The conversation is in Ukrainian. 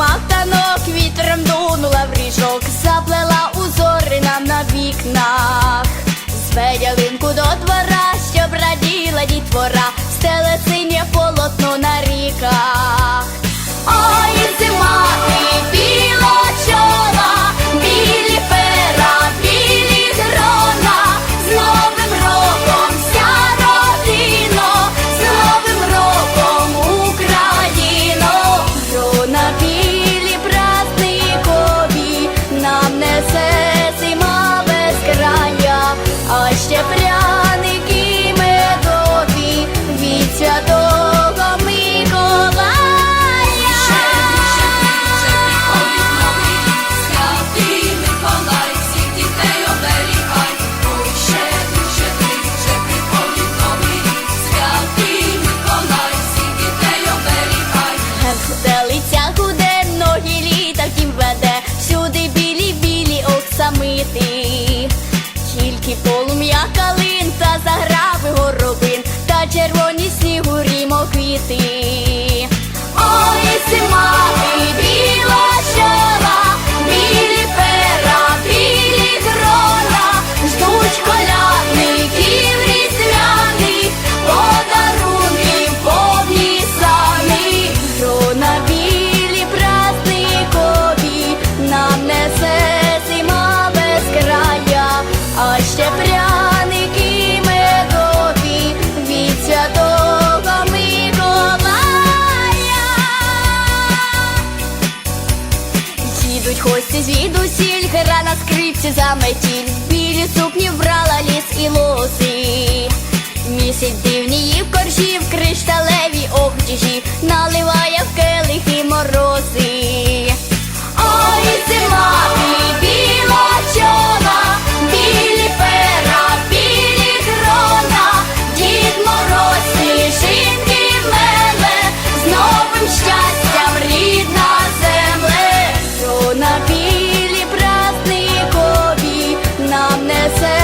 зима в танок, вітром дунула в ріжок, заплела узори нам на вікнах. з ялинку до двора, щоб раділа дітвора, стеле синє полотно Стелиця гуде, ноги літа втім веде, всюди білі, білі оксамити. Тільки полум'я калин та заграви горобин, та червоні снігурі рімо Ой, Їдуть гості звідусіль, гра на скрипці заметіль, білі сукні вбрала ліс і лоси. say